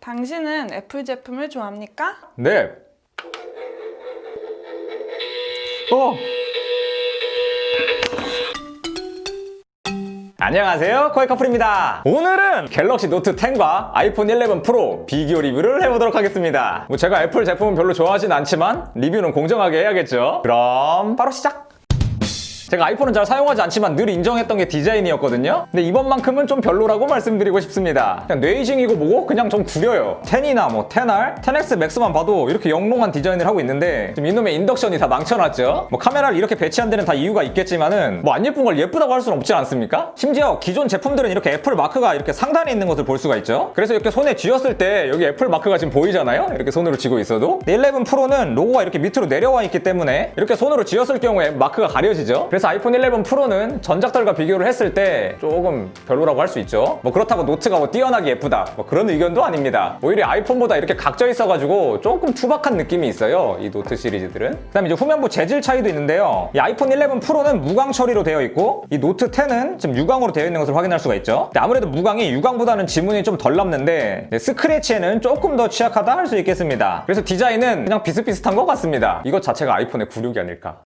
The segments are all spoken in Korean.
당신은 애플 제품을 좋아합니까? 네. 어. 안녕하세요 코이커플입니다 오늘은 갤럭시 노트 10과 아이폰 11 프로 비교 리뷰를 해보도록 하겠습니다 뭐 제가 애플 제품은 별로 좋아하진 않지만 리뷰는 공정하게 해야겠죠 그럼 바로 시작 제가 아이폰은 잘 사용하지 않지만 늘 인정했던 게 디자인이었거든요. 근데 이번만큼은 좀 별로라고 말씀드리고 싶습니다. 그냥 뇌이징이고 뭐고 그냥 좀 구려요. 10이나 뭐 10R, 10X 맥스만 봐도 이렇게 영롱한 디자인을 하고 있는데 지금 이놈의 인덕션이 다 망쳐놨죠. 뭐 카메라를 이렇게 배치한 데는 다 이유가 있겠지만은 뭐 안 예쁜 걸 예쁘다고 할 수는 없지 않습니까? 심지어 기존 제품들은 이렇게 애플 마크가 이렇게 상단에 있는 것을 볼 수가 있죠. 그래서 이렇게 손에 쥐었을 때 여기 애플 마크가 지금 보이잖아요. 이렇게 손으로 쥐고 있어도. 11 프로는 로고가 이렇게 밑으로 내려와 있기 때문에 이렇게 손으로 쥐었을 경우에 마크가 가려지죠. 그래서 아이폰 11 프로는 전작들과 비교를 했을 때 조금 별로라고 할 수 있죠. 뭐 그렇다고 노트가 뭐 뛰어나게 예쁘다. 뭐 그런 의견도 아닙니다. 오히려 아이폰보다 이렇게 각져 있어가지고 조금 투박한 느낌이 있어요. 이 노트 시리즈들은. 그다음에 이제 후면부 재질 차이도 있는데요. 이 아이폰 11 프로는 무광 처리로 되어 있고 이 노트 10은 지금 유광으로 되어 있는 것을 확인할 수가 있죠. 아무래도 무광이 유광보다는 지문이 좀 덜 남는데 네, 스크래치에는 조금 더 취약하다 할 수 있겠습니다. 그래서 디자인은 그냥 비슷비슷한 것 같습니다. 이것 자체가 아이폰의 굴욕이 아닐까.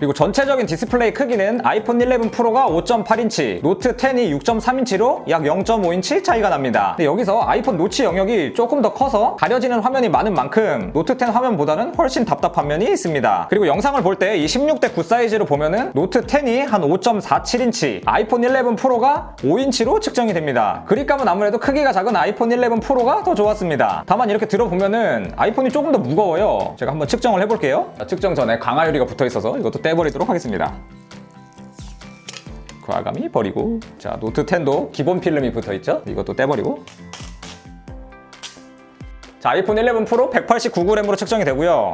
그리고 전체적인 디스플레이 크기는 아이폰 11 프로가 5.8인치, 노트 10이 6.3인치로 약 0.5인치 차이가 납니다. 근데 여기서 아이폰 노치 영역이 조금 더 커서 가려지는 화면이 많은 만큼 노트 10 화면보다는 훨씬 답답한 면이 있습니다. 그리고 영상을 볼 때 이 16대 9 사이즈로 보면은 노트 10이 한 5.47인치, 아이폰 11 프로가 5인치로 측정이 됩니다. 그립감은 아무래도 크기가 작은 아이폰 11 프로가 더 좋았습니다. 다만 이렇게 들어보면은 아이폰이 조금 더 무거워요. 제가 한번 측정을 해볼게요. 자, 측정 전에 강화유리가 붙어 있어서 이것도 떼 버리도록 하겠습니다. 과감히 버리고 자 노트 10도 기본 필름이 붙어 있죠 이것도 떼버리고 자 아이폰 11 프로 189g으로 측정이 되고요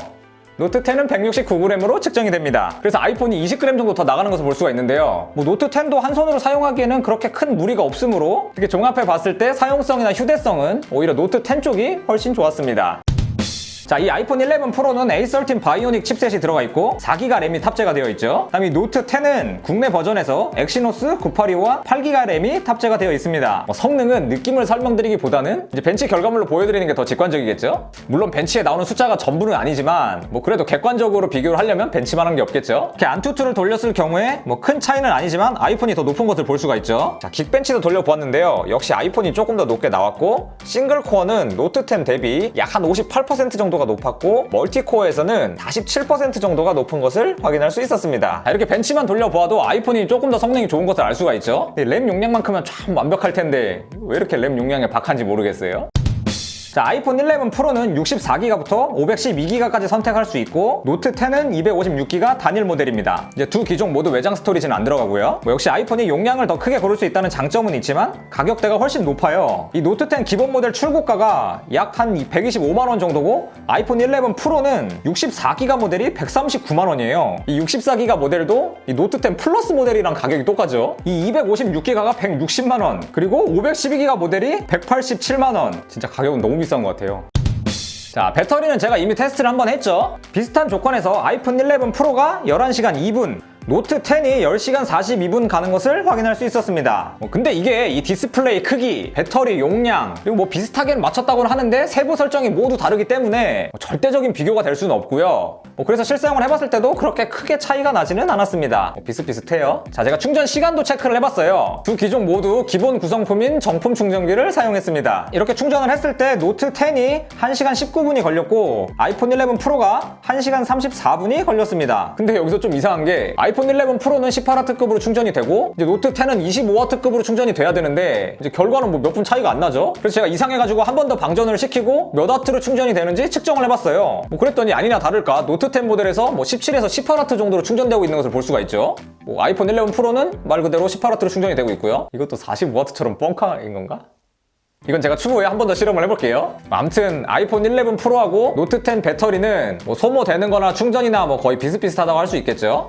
노트 10은 169g으로 측정이 됩니다. 그래서 아이폰이 20g 정도 더 나가는 것을 볼 수가 있는데요. 뭐 노트 10도 한 손으로 사용하기에는 그렇게 큰 무리가 없으므로 이렇게 종합해 봤을 때 사용성이나 휴대성은 오히려 노트 10 쪽이 훨씬 좋았습니다. 자, 이 아이폰 11 프로는 A13 바이오닉 칩셋이 들어가 있고 4기가 램이 탑재가 되어 있죠. 다음 이 노트 10은 국내 버전에서 엑시노스 982와 8기가 램이 탑재가 되어 있습니다. 뭐 성능은 느낌을 설명드리기보다는 이제 벤치 결과물로 보여드리는 게 더 직관적이겠죠. 물론 벤치에 나오는 숫자가 전부는 아니지만 뭐 그래도 객관적으로 비교를 하려면 벤치만한 게 없겠죠. 이렇게 안투투를 돌렸을 경우에 뭐 큰 차이는 아니지만 아이폰이 더 높은 것을 볼 수가 있죠. 자, 긱벤치도 돌려보았는데요. 역시 아이폰이 조금 더 높게 나왔고 싱글 코어는 노트 10 대비 약 한 58% 정도 정도가 높았고 멀티코어에서는 47% 정도가 높은 것을 확인할 수 있었습니다. 자, 이렇게 벤치만 돌려보아도 아이폰이 조금 더 성능이 좋은 것을 알 수가 있죠. 근데 램 용량만큼은 참 완벽할 텐데 왜 이렇게 램 용량에 박한지 모르겠어요. 자, 아이폰 11 프로는 64기가부터 512기가까지 선택할 수 있고 노트 10은 256기가 단일 모델입니다. 이제 두 기종 모두 외장 스토리지는 안 들어가고요. 뭐 역시 아이폰이 용량을 더 크게 고를 수 있다는 장점은 있지만 가격대가 훨씬 높아요. 이 노트 10 기본 모델 출고가가 약 한 125만 원 정도고 아이폰 11 프로는 64기가 모델이 139만 원이에요. 이 64기가 모델도 이 노트 10 플러스 모델이랑 가격이 똑같죠. 이 256기가가 160만 원, 그리고 512기가 모델이 187만 원. 진짜 가격은 너무 비싼 것 같아요. 자, 배터리는 제가 이미 테스트를 한번 했죠. 비슷한 조건에서 아이폰 11 프로가 11시간 2분, 노트 10이 10시간 42분 가는 것을 확인할 수 있었습니다. 뭐 근데 이게 이 디스플레이 크기, 배터리 용량, 그리고 뭐 비슷하게는 맞췄다고는 하는데 세부 설정이 모두 다르기 때문에 뭐 절대적인 비교가 될 수는 없고요. 뭐 그래서 실사용을 해봤을 때도 그렇게 크게 차이가 나지는 않았습니다. 뭐 비슷비슷해요. 자, 제가 충전 시간도 체크를 해봤어요. 두 기종 모두 기본 구성품인 정품 충전기를 사용했습니다. 이렇게 충전을 했을 때 노트 10이 1시간 19분이 걸렸고 아이폰 11 프로가 1시간 34분이 걸렸습니다. 근데 여기서 좀 이상한 게 아이폰 11 프로는 18W급으로 충전이 되고 이제 노트 10은 25W급으로 충전이 돼야 되는데 이제 결과는 뭐 몇 분 차이가 안 나죠. 그래서 제가 이상해가지고 한 번 더 방전을 시키고 몇 와트로 충전이 되는지 측정을 해봤어요. 뭐 그랬더니 아니나 다를까 노트 10 모델에서 뭐 17에서 18W 정도로 충전되고 있는 것을 볼 수가 있죠. 뭐 아이폰 11 프로는 말 그대로 18W로 충전이 되고 있고요. 이것도 45W처럼 뻥카인 건가? 이건 제가 추후에 한 번 더 실험을 해볼게요. 아무튼 아이폰 11 프로하고 노트 10 배터리는 뭐 소모되는 거나 충전이나 뭐 거의 비슷비슷하다고 할 수 있겠죠.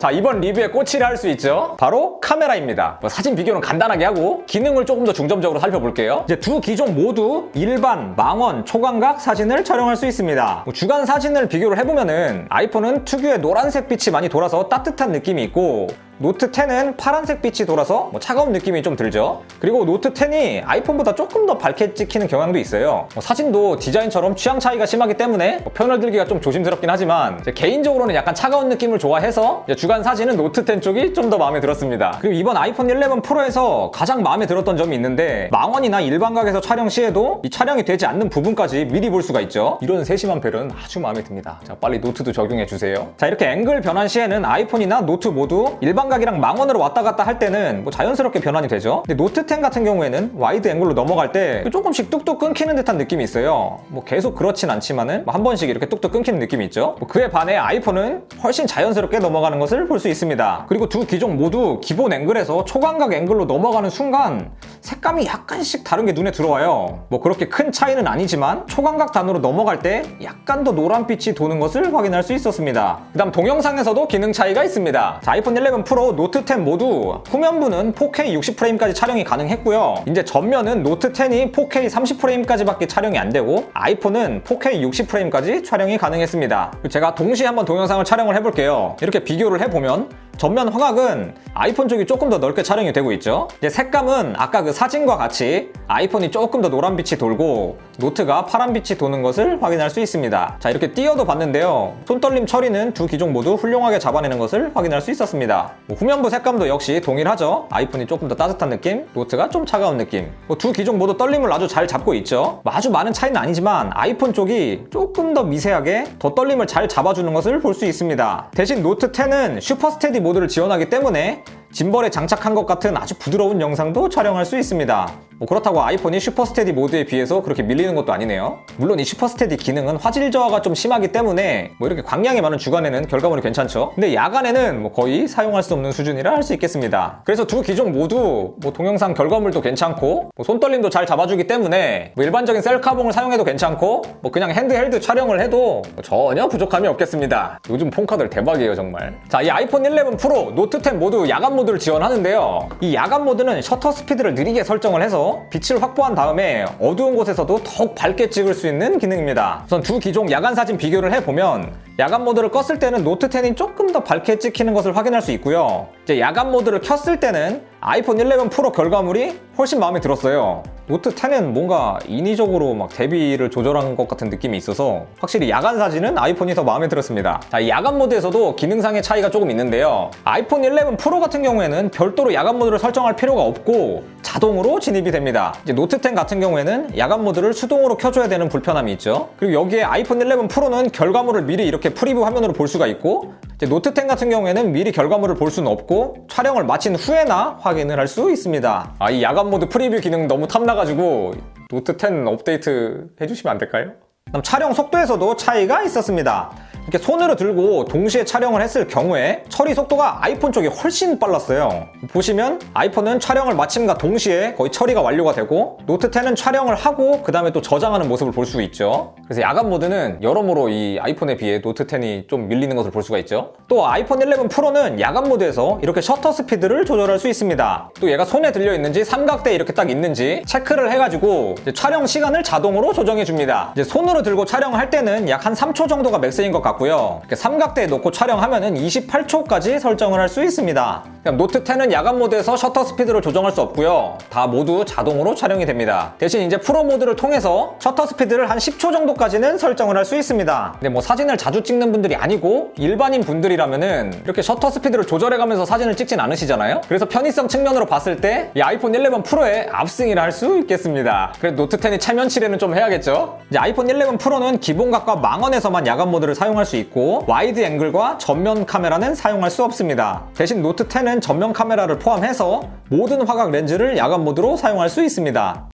자 이번 리뷰의 꼬치를 할수 있죠? 바로 카메라입니다. 뭐 사진 비교는 간단하게 하고 기능을 조금 더 중점적으로 살펴볼게요. 이제 두 기종 모두 일반, 망원, 초광각 사진을 촬영할 수 있습니다. 뭐 주간 사진을 비교를 해보면은 아이폰은 특유의 노란색 빛이 많이 돌아서 따뜻한 느낌이 있고 노트 10은 파란색 빛이 돌아서 뭐 차가운 느낌이 좀 들죠. 그리고 노트 10이 아이폰보다 조금 더 밝게 찍히는 경향도 있어요. 뭐 사진도 디자인처럼 취향 차이가 심하기 때문에 뭐 편을 들기가 좀 조심스럽긴 하지만 제 개인적으로는 약간 차가운 느낌을 좋아해서 주간 사진은 노트 10 쪽이 좀 더 마음에 들었습니다. 그리고 이번 아이폰 11 프로에서 가장 마음에 들었던 점이 있는데 망원이나 일반각에서 촬영 시에도 이 촬영이 되지 않는 부분까지 미리 볼 수가 있죠. 이런 세심한 벨은 아주 마음에 듭니다. 자, 빨리 노트도 적용해 주세요. 자, 이렇게 앵글 변환 시에는 아이폰이나 노트 모두 일반 각이랑 망원으로 왔다 갔다 할 때는 뭐 자연스럽게 변환이 되죠. 근데 노트 10 같은 경우에는 와이드 앵글로 넘어갈 때 조금씩 뚝뚝 끊기는 듯한 느낌이 있어요. 뭐 계속 그렇진 않지만은 뭐 한 번씩 이렇게 뚝뚝 끊기는 느낌이 있죠. 뭐 그에 반해 아이폰은 훨씬 자연스럽게 넘어가는 것을 볼 수 있습니다. 그리고 두 기종 모두 기본 앵글에서 초광각 앵글로 넘어가는 순간 색감이 약간씩 다른 게 눈에 들어와요. 뭐 그렇게 큰 차이는 아니지만 초광각 단으로 넘어갈 때 약간 더 노란빛이 도는 것을 확인할 수 있었습니다. 그 다음 동영상에서도 기능 차이가 있습니다. 자, 아이폰 11 프로, 노트 10 모두 후면부는 4K 60프레임까지 촬영이 가능했고요. 이제 전면은 노트 10이 4K 30프레임까지밖에 촬영이 안 되고 아이폰은 4K 60프레임까지 촬영이 가능했습니다. 제가 동시에 한번 동영상을 촬영을 해볼게요. 이렇게 비교를 해보면 전면 화각은 아이폰 쪽이 조금 더 넓게 촬영이 되고 있죠. 이제 색감은 아까 그 사진과 같이 아이폰이 조금 더 노란 빛이 돌고 노트가 파란 빛이 도는 것을 확인할 수 있습니다. 자, 이렇게 띄어도 봤는데요. 손떨림 처리는 두 기종 모두 훌륭하게 잡아내는 것을 확인할 수 있었습니다. 뭐 후면부 색감도 역시 동일하죠. 아이폰이 조금 더 따뜻한 느낌, 노트가 좀 차가운 느낌. 뭐 두 기종 모두 떨림을 아주 잘 잡고 있죠. 뭐 아주 많은 차이는 아니지만 아이폰 쪽이 조금 더 미세하게 더 떨림을 잘 잡아주는 것을 볼 수 있습니다. 대신 노트 10은 슈퍼 스테디 모드 를 지원하기 때문에 짐벌에 장착한 것 같은 아주 부드러운 영상도 촬영할 수 있습니다. 뭐 그렇다고 아이폰이 슈퍼 스테디 모드에 비해서 그렇게 밀리는 것도 아니네요. 물론 이 슈퍼 스테디 기능은 화질 저하가 좀 심하기 때문에 뭐 이렇게 광량이 많은 주간에는 결과물이 괜찮죠. 근데 야간에는 뭐 거의 사용할 수 없는 수준이라 할 수 있겠습니다. 그래서 두 기종 모두 뭐 동영상 결과물도 괜찮고 뭐 손떨림도 잘 잡아주기 때문에 뭐 일반적인 셀카봉을 사용해도 괜찮고 뭐 그냥 핸드헬드 촬영을 해도 뭐 전혀 부족함이 없겠습니다. 요즘 폰카들 대박이에요 정말. 자, 이 아이폰 11 프로, 노트 10 모두 야간 모드를 지원하는데요. 이 야간 모드는 셔터 스피드를 느리게 설정을 해서 빛을 확보한 다음에 어두운 곳에서도 더욱 밝게 찍을 수 있는 기능입니다. 우선 두 기종 야간 사진 비교를 해보면 야간 모드를 껐을 때는 노트 10이 조금 더 밝게 찍히는 것을 확인할 수 있고요. 이제 야간 모드를 켰을 때는 아이폰 11 프로 결과물이 훨씬 마음에 들었어요. 노트 10은 뭔가 인위적으로 막 대비를 조절한 것 같은 느낌이 있어서 확실히 야간 사진은 아이폰이 더 마음에 들었습니다. 자, 이 야간 모드에서도 기능상의 차이가 조금 있는데요. 아이폰 11 프로 같은 경우에는 별도로 야간 모드를 설정할 필요가 없고 자동으로 진입이 됩니다. 이제 노트 10 같은 경우에는 야간 모드를 수동으로 켜줘야 되는 불편함이 있죠. 그리고 여기에 아이폰 11 프로는 결과물을 미리 이렇게 프리뷰 화면으로 볼 수가 있고 이제 노트 10 같은 경우에는 미리 결과물을 볼 수는 없고 촬영을 마친 후에나 확인을 할 수 있습니다. 아, 이 야간 모드 프리뷰 기능 너무 탐나가지고 노트 10 업데이트 해주시면 안 될까요? 그다음 촬영 속도에서도 차이가 있었습니다. 이렇게 손으로 들고 동시에 촬영을 했을 경우에 처리 속도가 아이폰 쪽이 훨씬 빨랐어요. 보시면 아이폰은 촬영을 마침과 동시에 거의 처리가 완료가 되고 노트 10은 촬영을 하고 그 다음에 또 저장하는 모습을 볼 수 있죠. 그래서 야간 모드는 여러모로 이 아이폰에 비해 노트 10이 좀 밀리는 것을 볼 수가 있죠. 또 아이폰 11 프로는 야간 모드에서 이렇게 셔터 스피드를 조절할 수 있습니다. 또 얘가 손에 들려 있는지 삼각대 이렇게 딱 있는지 체크를 해가지고 촬영 시간을 자동으로 조정해 줍니다. 이제 손으로 들고 촬영할 때는 약 한 3초 정도가 맥스인 것 같고 요. 이렇게 삼각대에 놓고 촬영하면은 28초까지 설정을 할 수 있습니다. 노트 10은 야간 모드에서 셔터 스피드를 조정할 수 없고요. 다 모두 자동으로 촬영이 됩니다. 대신 이제 프로 모드를 통해서 셔터 스피드를 한 10초 정도까지는 설정을 할 수 있습니다. 근데 뭐 사진을 자주 찍는 분들이 아니고 일반인 분들이라면은 이렇게 셔터 스피드를 조절해가면서 사진을 찍진 않으시잖아요. 그래서 편의성 측면으로 봤을 때 이 아이폰 11 프로의 압승이라 할 수 있겠습니다. 그래도 노트 10이 체면치레는 좀 해야겠죠. 이제 아이폰 11 프로는 기본각과 망원에서만 야간 모드를 사용할 수 있고 와이드 앵글과 전면 카메라는 사용할 수 없습니다. 대신 노트 10은 전면 카메라를 포함해서 모든 화각 렌즈를 야간 모드로 사용할 수 있습니다.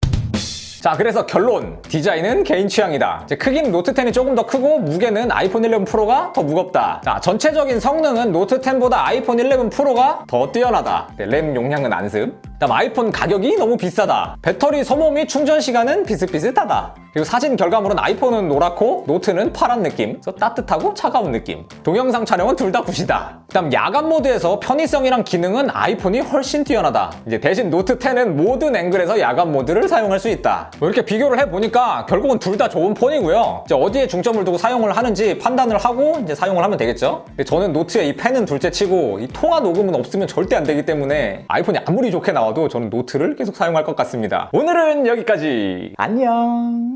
자 그래서 결론. 디자인은 개인 취향이다. 크기는 노트 10이 조금 더 크고 무게는 아이폰 11 프로가 더 무겁다. 자 전체적인 성능은 노트 10보다 아이폰 11 프로가 더 뛰어나다. 네, 램 용량은 안습 그다음 아이폰 가격이 너무 비싸다. 배터리 소모 및 충전 시간은 비슷비슷하다 그리고 사진 결과물은 아이폰은 노랗고 노트는 파란 느낌 그래서 따뜻하고 차가운 느낌 동영상 촬영은 둘 다 굿이다 그다음 야간 모드에서 편의성이랑 기능은 아이폰이 훨씬 뛰어나다. 이제 대신 노트 10은 모든 앵글에서 야간 모드를 사용할 수 있다. 뭐 이렇게 비교를 해보니까 결국은 둘 다 좋은 폰이고요. 이제 어디에 중점을 두고 사용을 하는지 판단을 하고 이제 사용을 하면 되겠죠. 근데 저는 노트의 이 펜은 둘째 치고 이 통화 녹음은 없으면 절대 안 되기 때문에 아이폰이 아무리 좋게 나와도 저는 노트를 계속 사용할 것 같습니다. 오늘은 여기까지. 안녕.